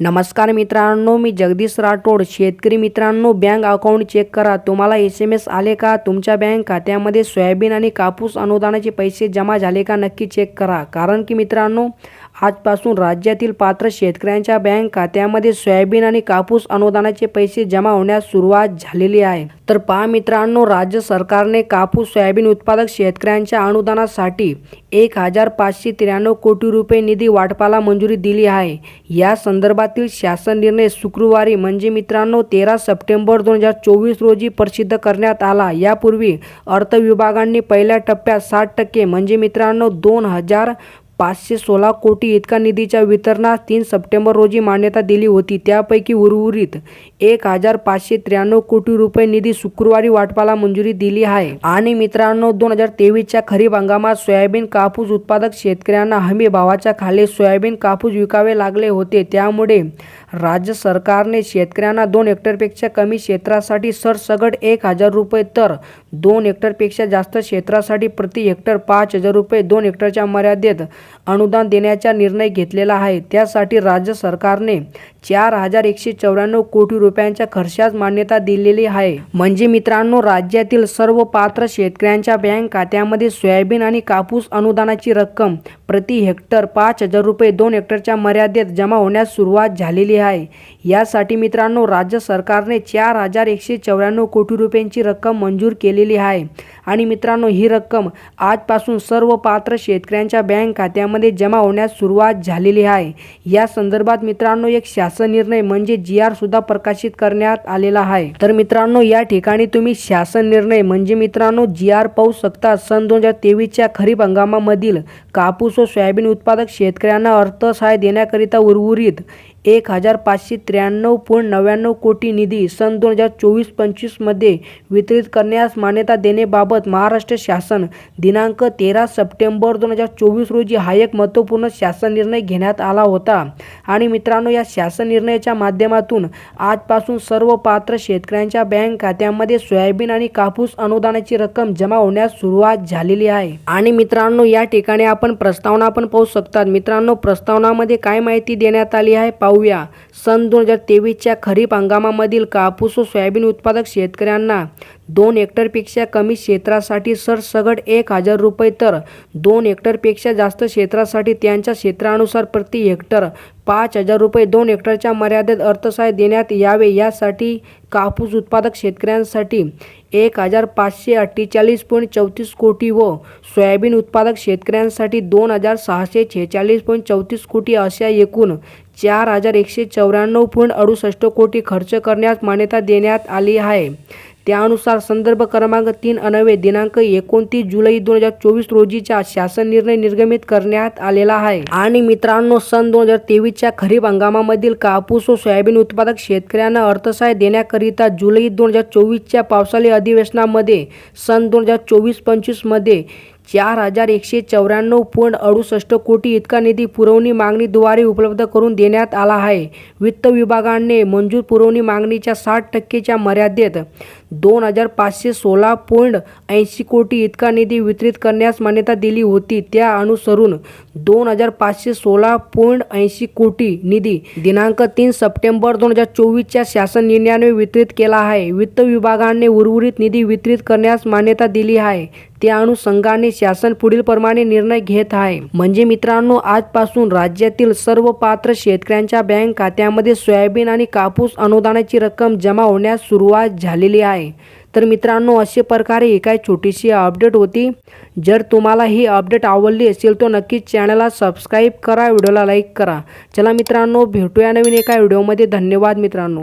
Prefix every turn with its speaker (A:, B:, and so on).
A: नमस्कार मित्रांनो मी जगदीश राठोड. शेतकरी मित्रांनो बँक अकाउंट चेक करा. तुम्हाला एस एम एस आले का? तुमच्या बँक खात्यामध्ये सोयाबीन आणि कापूस अनुदानाचे पैसे जमा झाले का? नक्की चेक करा. कारण की मित्रांनो आजपासून राज्यातील पात्र शेतकऱ्यांच्या बँक खात्यामध्ये सोयाबीन आणि कापूस अनुदानाचे पैसे जमा होण्यास सुरुवात झालेली आहे. तर पहा मित्रांनो राज्य सरकारने कापूस सोयाबीन उत्पादक शेतकऱ्यांच्या अनुदानासाठी एक हजार पाचशे त्र्याण्णव कोटी रुपये निधी वाटपाला मंजुरी दिली आहे. या संदर्भात संदर्भातील शासन निर्णय शुक्रवारी म्हणजे मित्रांनो तेरा सप्टेंबर दोन हजार चोवीस रोजी प्रसिद्ध करण्यात आला. यापूर्वी अर्थविभागांनी पहिल्या टप्प्यात साठ टक्के म्हणजे मित्रांनो दोन हजार पाचशे सोळा कोटी इतका निधीच्या वितरणास तीन सप्टेंबर रोजी मान्यता दिली होती. त्यापैकी उर्वरित एक हजार पाचशे त्र्याण्णव कोटी रुपये निधी शुक्रवारी वाटपाला मंजुरी दिली आहे. आणि मित्रांनो दोन हजार तेवीसच्या खरीप हंगामात सोयाबीन कापूस उत्पादक शेतकऱ्यांना हमी भावाच्या खाली सोयाबीन कापूस विकावे लागले होते. त्यामुळे राज्य सरकारने शेतकऱ्यांना दोन हेक्टरपेक्षा कमी क्षेत्रासाठी सरसगट एक हजार रुपये तर दोन हेक्टरपेक्षा जास्त क्षेत्रासाठी प्रति हेक्टर पाच हजार रुपये दोन हेक्टरच्या मर्यादेत अनुदान देण्याचा निर्णय घेतलेला आहे. त्यासाठी राज्य सरकारने चार हजार एकशे चौऱ्याण्णव कोटी रुपयांच्या खर्चास मान्यता दिलेली आहे. म्हणजे मित्रांनो राज्यातील सर्व पात्र शेतकऱ्यांच्या बँक खात्यामध्ये सोयाबीन आणि कापूस अनुदानाची रक्कम प्रति हेक्टर पाच हजार रुपये दोन हेक्टरच्या मर्यादेत जमा होण्यास सुरुवात झालेली आहे. यासाठी मित्रांनो राज्य सरकारने चार हजार एकशे चौऱ्याण्णव कोटी रुपयांची रक्कम मंजूर केलेली आहे. आणि मित्रांनो ही रक्कम आजपासून सर्व पात्र शेतकऱ्यांच्या बँक खात्यामध्ये जमा होण्यास सुरुवात झालेली आहे. या संदर्भात मित्रांनो एक शासन निर्णय म्हणजे जी आर सुद्धा प्रकाशित करण्यात आलेला आहे. तर मित्रांनो या ठिकाणी तुम्ही शासन निर्णय म्हणजे मित्रांनो जी आर पाहू शकता सन दोन हजार तेवीसच्या खरीप हंगामामधील कापूस व सोयाबीन उत्पादक शेतकऱ्यांना अर्थसहाय्य देण्याकरिता उर्वरित एक हजार पाचशे त्र्याण्णव पॉईंट नव्याण्णव कोटी निधी सन दोन हजार चोवीस पंचवीसमध्ये वितरित करण्यास मान्यता देण्याबाबत महाराष्ट्र शासन दिनांक तेरा सप्टेंबर दोन हजार चोवीस रोजी हा एक महत्त्वपूर्ण शासन निर्णय घेण्यात आला होता. आणि मित्रांनो या शासन निर्णयाच्या माध्यमातून आजपासून सर्व पात्र शेतकऱ्यांच्या बँक खात्यामध्ये सोयाबीन आणि कापूस अनुदानाची रक्कम जमा होण्यास सुरुवात झालेली आहे. आणि मित्रांनो या ठिकाणी आपण प्रस्तावना पण पाहू शकतात. मित्रांनो प्रस्तावनामध्ये काय माहिती देण्यात आली आहे? पाहूया. सन दोन हजार तेवीसच्या खरीप हंगामामधील कापूस व सोयाबीन उत्पादक शेतकऱ्यांना दोन हेक्टरपेक्षा कमी क्षेत्रासाठी सरसगट एक हजार रुपये तर दोन हेक्टरपेक्षा जास्त क्षेत्रासाठी त्यांच्या क्षेत्रानुसार प्रति हेक्टर पाच हजार रुपये दोन हेक्टरच्या मर्यादेत अर्थसहाय्य देण्यात यावे. यासाठी कापूस उत्पादक शेतकऱ्यांसाठी एक हजार पाचशे अठ्ठेचाळीस पॉईंट चौतीस कोटी व सोयाबीन उत्पादक शेतकऱ्यांसाठी दोन हजार सहाशे छेचाळीस पॉईंट चौतीस कोटी अशा एकूण चार हजार एकशे चौऱ्याण्णव पॉईंट अडुसष्ट कोटी खर्च करण्यास मान्यता देण्यात आली आहे. त्यानुसार संदर्भ क्रमांक तीन अनवे दिनांक एकोणतीस जुलै दोन हजार चोवीस रोजीचा शासन निर्णय निर्गमित करण्यात आलेला आहे. आणि मित्रांनो सन दोन हजार तेवीसच्या खरीप हंगामामधील कापूस व सोयाबीन उत्पादक शेतकऱ्यांना अर्थसहाय्य देण्याकरिता जुलै दोन हजार चोवीसच्या पावसाळी अधिवेशनामध्ये सन दोन हजार चोवीस पंचवीसमध्ये चार हजार एकशे चौऱ्याण्णव पॉईंट अडुसष्ट कोटी इतका निधी पुरवणी मागणीद्वारे उपलब्ध करून देण्यात आला आहे. वित्त विभागाने मंजूर पुरवणी मागणीच्या साठ टक्केच्या मर्यादेत दोन हजार पाचशे सोळा पॉईंट ऐंशी कोटी इतका निधी वितरित करण्यास मान्यता दिली होती. त्या अनुसरून दोन हजार पाचशे सोळा पॉईंट ऐंशी कोटी निधी दिनांक तीन सप्टेंबर दोन हजार चोवीसच्या शासन निर्णयाने वितरित केला आहे. वित्त विभागाने उर्वरित निधी वितरित करण्यास मान्यता दिली आहे. त्या अनुषंगाने शासन पुढील प्रमाणे निर्णय घेत आहे. म्हणजे मित्रांनो आजपासून राज्यातील सर्व पात्र शेतकऱ्यांच्या बँक खात्यामध्ये सोयाबीन आणि कापूस अनुदानाची रक्कम जमा होण्यास सुरुवात झालेली आहे. तर मित्रांनो अशा प्रकारे ही काय छोटीशी अपडेट होती. जर तुम्हाला ही अपडेट आवडली असेल तर नक्कीच चॅनलला सबस्क्राईब करा व्हिडिओला लाईक करा. चला मित्रांनो भेटूया नवीन एका व्हिडिओमध्ये. धन्यवाद मित्रांनो.